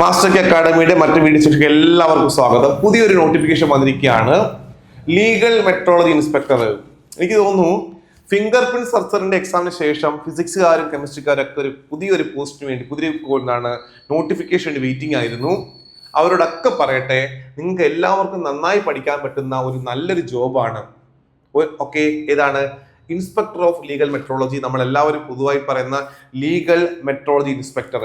Master K അക്കാഡമിയുടെ മറ്റു വീഡിയോസിലേക്ക് എല്ലാവർക്കും സ്വാഗതം. പുതിയൊരു നോട്ടിഫിക്കേഷൻ വന്നിരിക്കുകയാണ്. ലീഗൽ മെട്രോളജി ഇൻസ്പെക്ടർ എനിക്ക് തോന്നുന്നു ഫിംഗർ പ്രിന്റ് സർച്ചറിന്റെ എക്സാമിന് ശേഷം ഫിസിക്സുകാരും കെമിസ്ട്രിക്കാരും ഒക്കെ ഒരു പുതിയൊരു പോസ്റ്റിന് വേണ്ടി പുതിയ എന്താണ് നോട്ടിഫിക്കേഷൻ വെയിറ്റിംഗ് ആയിരുന്നു. അവരോടൊക്കെ പറയട്ടെ നിങ്ങൾക്ക് എല്ലാവർക്കും നന്നായി പഠിക്കാൻ പറ്റുന്ന ഒരു നല്ലൊരു ജോബാണ്. ഓക്കെ ഏതാണ്? ഇൻസ്പെക്ടർ ഓഫ് ലീഗൽ മെട്രോളജി നമ്മൾ എല്ലാവരും പൊതുവായി പറയുന്ന ലീഗൽ മെട്രോളജി ഇൻസ്പെക്ടർ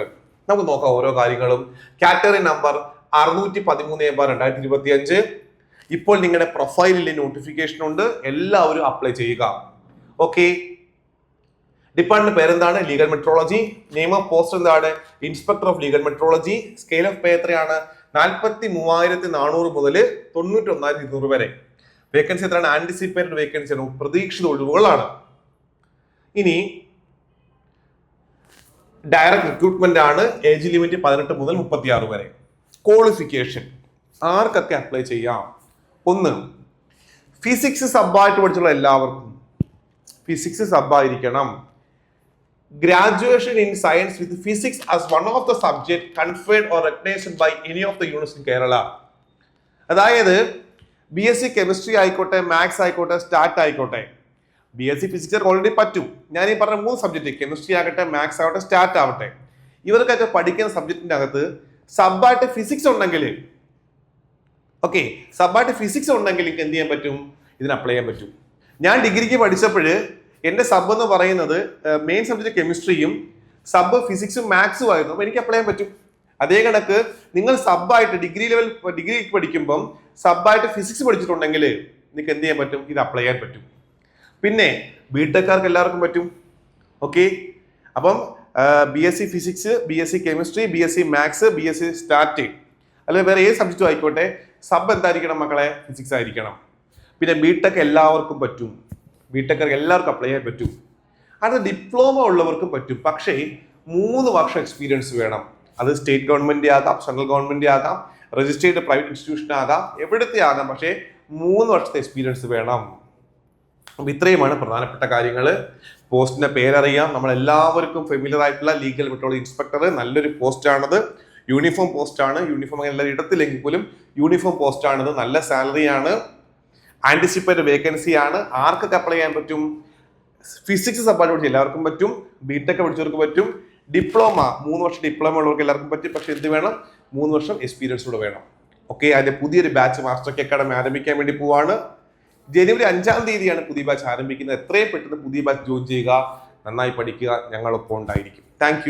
നമുക്ക് നോക്കാം ഓരോ കാര്യങ്ങളും. കാറ്റഗറി നമ്പർ അറുന്നൂറ്റി പതിമൂന്ന് ബാർ രണ്ടായിരത്തി ഇരുപത്തി അഞ്ച് ഇപ്പോൾ നിങ്ങളുടെ പ്രൊഫൈലിൽ നോട്ടിഫിക്കേഷൻ ഉണ്ട്. എല്ലാവരും അപ്ലൈ ചെയ്യുക. ഓക്കെ ഡിപ്പാർട്ട്മെന്റ് പേരെന്താണ്? Legal metrology name of post എന്താണ്? Inspector of legal metrology scale of pay എത്രയാണ്? നാൽപ്പത്തി മൂവായിരത്തി നാനൂറ് മുതൽ തൊണ്ണൂറ്റി ഒന്നായിരത്തി ഇരുന്നൂറ് വരെ. വേക്കൻസി എത്രയാണ്? ആന്റിസിപ്പേറ്റഡ് വേക്കൻസി ആണ്. പ്രതീക്ഷിത ഒഴിവുകളാണ്. ഇനി ഡയറക്ട് റിക്രൂട്ട്മെന്റ് ആണ് ഏജ് ലിമിറ്റ് പതിനെട്ട് മുതൽ മുപ്പത്തി ആറ് വരെ. ക്വാളിഫിക്കേഷൻ ആർക്കൊക്കെ അപ്ലൈ ചെയ്യാം? ഒന്ന് ഫിസിക്സ് സബ്ബായിട്ട് പഠിച്ചുള്ള എല്ലാവർക്കും. Physics സബ്ബായിരിക്കണം graduation in science with physics as one of the subject conferred or recognised by any of the university Kerala അതായത് ബി എസ് സി കെമിസ്ട്രി ആയിക്കോട്ടെ മാത്സ് ആയിക്കോട്ടെ സ്റ്റാറ്റ് ആയിക്കോട്ടെ. B S C physics already പറ്റും. ഞാൻ ഈ പറഞ്ഞ മൂന്ന് subject chemistry ആകട്ടെ മാത്സ് ആവട്ടെ സ്റ്റാറ്റ് ആവട്ടെ. ഇവർക്കൊക്കെ പഠിക്കുന്ന സബ്ജക്റ്റിന്റെ അകത്ത് സബ്ബായിട്ട് ഫിസിക്സ് ഉണ്ടെങ്കിൽ ഓക്കെ സബ്ബായിട്ട് ഫിസിക്സ് ഉണ്ടെങ്കിൽ എനിക്ക് എന്ത് ചെയ്യാൻ പറ്റും? ഇതിന് അപ്ലൈ ചെയ്യാൻ പറ്റും. ഞാൻ ഡിഗ്രിക്ക് പഠിച്ചപ്പോൾ എന്റെ സബ് എന്ന് പറയുന്നത് മെയിൻ സബ്ജക്ട് കെമിസ്ട്രിയും സബ് ഫിസിക്സും മാത്സും ആയിരുന്നു. അപ്പോൾ എനിക്ക് അപ്ലൈ ചെയ്യാൻ പറ്റും. അതേ കണക്ക് നിങ്ങൾ സബ്ബായിട്ട് ഡിഗ്രി ലെവൽ ഡിഗ്രി പഠിക്കുമ്പം സബ്ബായിട്ട് ഫിസിക്സ് പഠിച്ചിട്ടുണ്ടെങ്കിൽ നിങ്ങൾക്ക് എന്ത് ചെയ്യാൻ പറ്റും? ഇത് അപ്ലൈ ചെയ്യാൻ പറ്റും. പിന്നെ ബിടെക്കാർക്ക് എല്ലാവർക്കും പറ്റും. ഓക്കെ അപ്പം B S C physics B S C chemistry B S C maths B S C stat അല്ലെങ്കിൽ വേറെ ഏത് സബ്ജക്റ്റും ആയിക്കോട്ടെ സബ് എന്തായിരിക്കണം മക്കളെ? ഫിസിക്സ് ആയിരിക്കണം. പിന്നെ ബിടെക് എല്ലാവർക്കും പറ്റും. ബിടെക്കാർക്ക് എല്ലാവർക്കും അപ്ലൈ ചെയ്യാൻ പറ്റും. അത് ഡിപ്ലോമ ഉള്ളവർക്കും പറ്റും. പക്ഷേ മൂന്ന് വർഷം എക്സ്പീരിയൻസ് വേണം. അത് സ്റ്റേറ്റ് ഗവൺമെന്റ് ആകാം സെൻട്രൽ ഗവൺമെന്റ് ആകാം രജിസ്റ്റേർഡ് പ്രൈവറ്റ് ഇൻസ്റ്റിറ്റ്യൂഷൻ ആകാം എവിടുത്തെ ആകാം. പക്ഷേ മൂന്ന് വർഷത്തെ എക്സ്പീരിയൻസ് വേണം. അപ്പൊ ഇത്രയുമാണ് പ്രധാനപ്പെട്ട കാര്യങ്ങൾ പോസ്റ്റിന്റെ പേരറിയാം. നമ്മൾ എല്ലാവർക്കും ഫെമിലിയർ ആയിട്ടുള്ള ലീഗൽ പെട്രോൾ ഇൻസ്പെക്ടർ നല്ലൊരു പോസ്റ്റാണത്. യൂണിഫോം പോസ്റ്റാണ്. യൂണിഫോം അങ്ങനെ എല്ലാവരും ഇടത്തില്ലെങ്കിൽ പോലും യൂണിഫോം പോസ്റ്റാണത്. നല്ല സാലറിയാണ് ആന്റിസിപ്പേറ്റ് വേക്കൻസി ആണ്. ആർക്കൊക്കെ അപ്ലൈ ചെയ്യാൻ പറ്റും? ഫിസിക്സ് സബ്ജക്ട് പഠിച്ച എല്ലാവർക്കും പറ്റും. ബിടെക് പഠിച്ചവർക്ക് പറ്റും. ഡിപ്ലോമ മൂന്ന് വർഷം ഡിപ്ലോമ ഉള്ളവർക്ക് എല്ലാവർക്കും പറ്റും. പക്ഷേ എന്ത് വേണം? മൂന്ന് വർഷം എക്സ്പീരിയൻസ് കൂടെ വേണം. ഓക്കെ അതിന്റെ പുതിയൊരു ബാച്ച് മാസ്റ്റർ അക്കാഡമി ആരംഭിക്കാൻ വേണ്ടി പോവാണ്. ജനുവരി അഞ്ചാം തീയതിയാണ് പുതിയ ബാച്ച് ആരംഭിക്കുന്നത്. എത്രയും പെട്ടെന്ന് പുതിയ ബാച്ച് ജോയിൻ ചെയ്യുക നന്നായി പഠിക്കുക ഞങ്ങളൊപ്പം ഉണ്ടായിരിക്കും. താങ്ക്